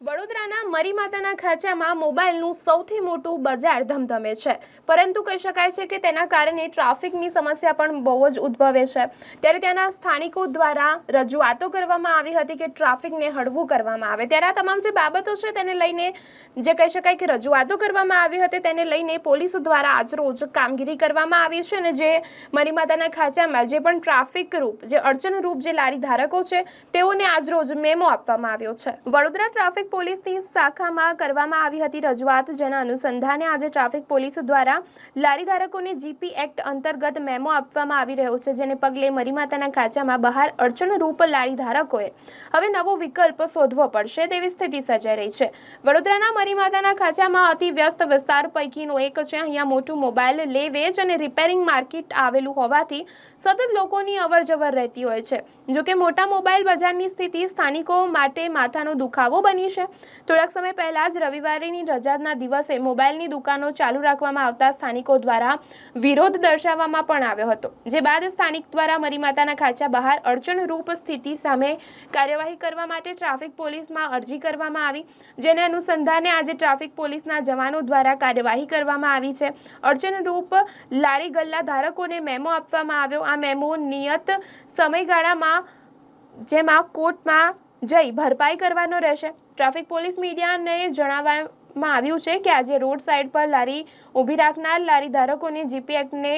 વડોદરાના મરી માતાના ખાંચામાં મોબાઈલનું સૌથી મોટું બજાર ધમધમે છે. પરંતુ કહી શકાય છે કે તેના કારણે ટ્રાફિકની સમસ્યા પણ બહુ જ ઉદ્ભવે છે. ત્યારે ત્યાંના સ્થાનિકો દ્વારા રજૂઆતો કરવામાં આવી હતી કે ટ્રાફિકને હળવું કરવામાં આવે. ત્યારે આ તમામ જે બાબતો છે તેને લઈને જે કહી શકાય કે રજૂઆતો કરવામાં આવી હતી તેને લઈને પોલીસ દ્વારા આજરોજ કામગીરી કરવામાં આવી છે અને જે મરી માતાના ખાંચામાં જે પણ ટ્રાફિક રૂપ, જે અડચણરૂપ જે લારી ધારકો છે તેઓને આજરોજ મેમો આપવામાં આવ્યો છે. વડોદરા ટ્રાફિક પોલીસની શાખામાં કરવામાં આવી હતી રજૂઆત, જેના અનુસંધાને આજે ટ્રાફિક પોલીસ દ્વારા લારી ધારકોને જીપી એક્ટ અંતર્ગત મેમો આપવામાં આવી રહ્યો છે, જેને પગલે મરીમાતાના કાચામાં બહાર અડચણરૂપ લારી ધારકોએ હવે નવો વિકલ્પ શોધવો પડશે તેવી સ્થિતિ સર્જાઈ રહી છે. વડોદરાના મરીમાતાના ખાચામાં અતિ વ્યસ્ત વિસ્તાર પૈકીનો એક છે. અહીંયા મોટું મોબાઈલ લે વેચ અને રિપેરિંગ માર્કેટ આવેલું હોવાથી સતત લોકોની અવરજવર રહેતી હોય છે. જોકે મોટા મોબાઈલ બજારની સ્થિતિ સ્થાનિકો માટે માથાનો દુખાવો બની છે થોડાક સમય પહેલા જ રવિવારેની રજાના દિવસે મોબાઈલની દુકાનો ચાલુ રાખવામાં આવતા સ્થાનિકો દ્વારા વિરોધ દર્શાવવામાં પણ આવ્યો હતો, જે બાદ સ્થાનિક દ્વારા મરીમાતાના ખાંચા બહાર અડચણરૂપ સ્થિતિ સામે કાર્યવાહી કરવા માટે ટ્રાફિક પોલીસમાં અરજી કરવામાં આવી, જેને અનુસંધાને આજે ટ્રાફિક પોલીસના જવાનો દ્વારા કાર્યવાહી કરવામાં આવી છે. અડચણરૂપ લારી ગલ્લા ધારકોને મેમો આપવામાં આવ્યો. આ મેમો નિયત સમયગાળામાં, જેમાં કોર્ટમાં જઈ ભરપાઈ કરવાનો રહેશે. ટ્રાફિક પોલીસ મીડિયાને જણાવવામાં આવ્યું છે કે આજે રોડ સાઇડ પર લારી ઊભી રાખનાર લારી ધારકોને જીપી એક્ટને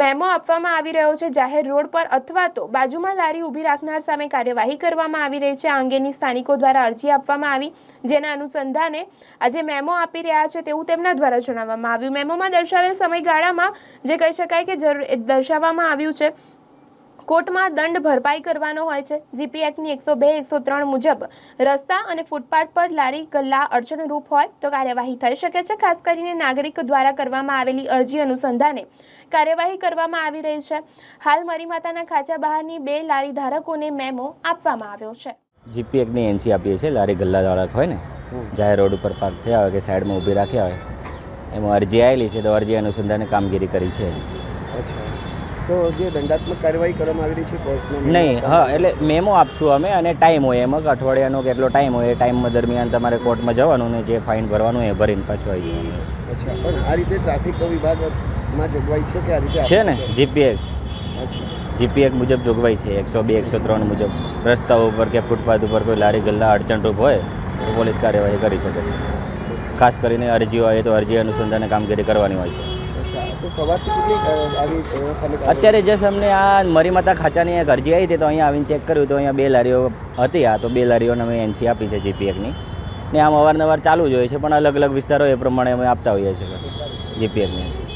મેમો આપવામાં આવી રહ્યો છે. જાહેર રોડ પર અથવા તો બાજુમાં લારી ઊભી રાખનાર સામે કાર્યવાહી કરવામાં આવી રહી છે. આ અંગેની સ્થાનિકો દ્વારા અરજી આપવામાં આવી, જેના અનુસંધાને આજે મેમો આપી રહ્યા છે તેવું તેમના દ્વારા જણાવવામાં આવ્યું. મેમોમાં દર્શાવેલ સમયગાળામાં જે કહી શકાય કે જરૂર દર્શાવવામાં આવ્યું છે કોર્ટમાં દંડ ભરપાઈ કરવાનો હોય છે. જીપી એક્ટની એકસો બે એકસો ત્રણ મુજબ રસ્તા અને ફૂટપાથ પર લારી ગલ્લા અડચણરૂપ હોય તો કાર્યવાહી થઈ શકે છે. ખાસ કરીને નાગરિક દ્વારા કરવામાં આવેલી અરજી અનુસંધાને કાર્યવાહી કરવામાં આવી રહી છે. હાલ મરીમાતાના ખાચા બહારની બે લારી ધારકોને મેમો આપવામાં આવ્યો છે. જીપી એક્ટની એનસી આપીએ છીએ. લારી ગલ્લા ધારક હોય ને જાહેર રોડ ઉપર પાર્ક થયા હોય કે સાઈડમાં ઊભી રાખ્યા હોય એમાં અરજી આવેલી છે તો અરજી અનુસંધાને કામગીરી કરી છે. તો જે દંડાત્મક કાર્યવાહી કરવામાં આવી રહી છે કોર્ટનો નહીં હા એટલે મેમો આપશું અમે અને ટાઈમ હોય એમાં અઠવાડિયાનો કેટલો ટાઈમ હોય એ ટાઈમ દરમિયાન તમારે કોર્ટમાં જવાનું ને જે ફાઇન ભરવાનું એ ભરીને પાછું આવી જવાનું. અચ્છા પણ આ રીતે ટ્રાફિક વિભાગમાં જોગવાઈ છે કે આ રીતે છે ને આપી જીપી અચ્છા. મુજબ જોગવાઈ છે એકસો બે એકસો ત્રણ મુજબ. રસ્તા ઉપર કે ફૂટપાથ ઉપર કોઈ લારી ગલ્લા અડચણરૂપ હોય તો પોલીસ કાર્યવાહી કરી શકે. ખાસ કરીને અરજીઓ હોય તો અરજી અનુસંધાને કામગીરી કરવાની હોય છે. તો સવારથી કેટલી આવી સામે અત્યારે જસ્ટ અમને આ મરીમાતા ખાચાની એક અરજી આવી હતી તો અહીંયા આવીને ચેક કર્યું તો અહીંયા બે લારીઓ હતી આ તો બે લારીઓને અમે એનસી આપી છે જીપીએફની ને. આમ અવારનવાર ચાલુ જ હોય છે પણ અલગ અલગ વિસ્તારો એ પ્રમાણે અમે આપતા હોઈએ છીએ. જીપીએફની એનસી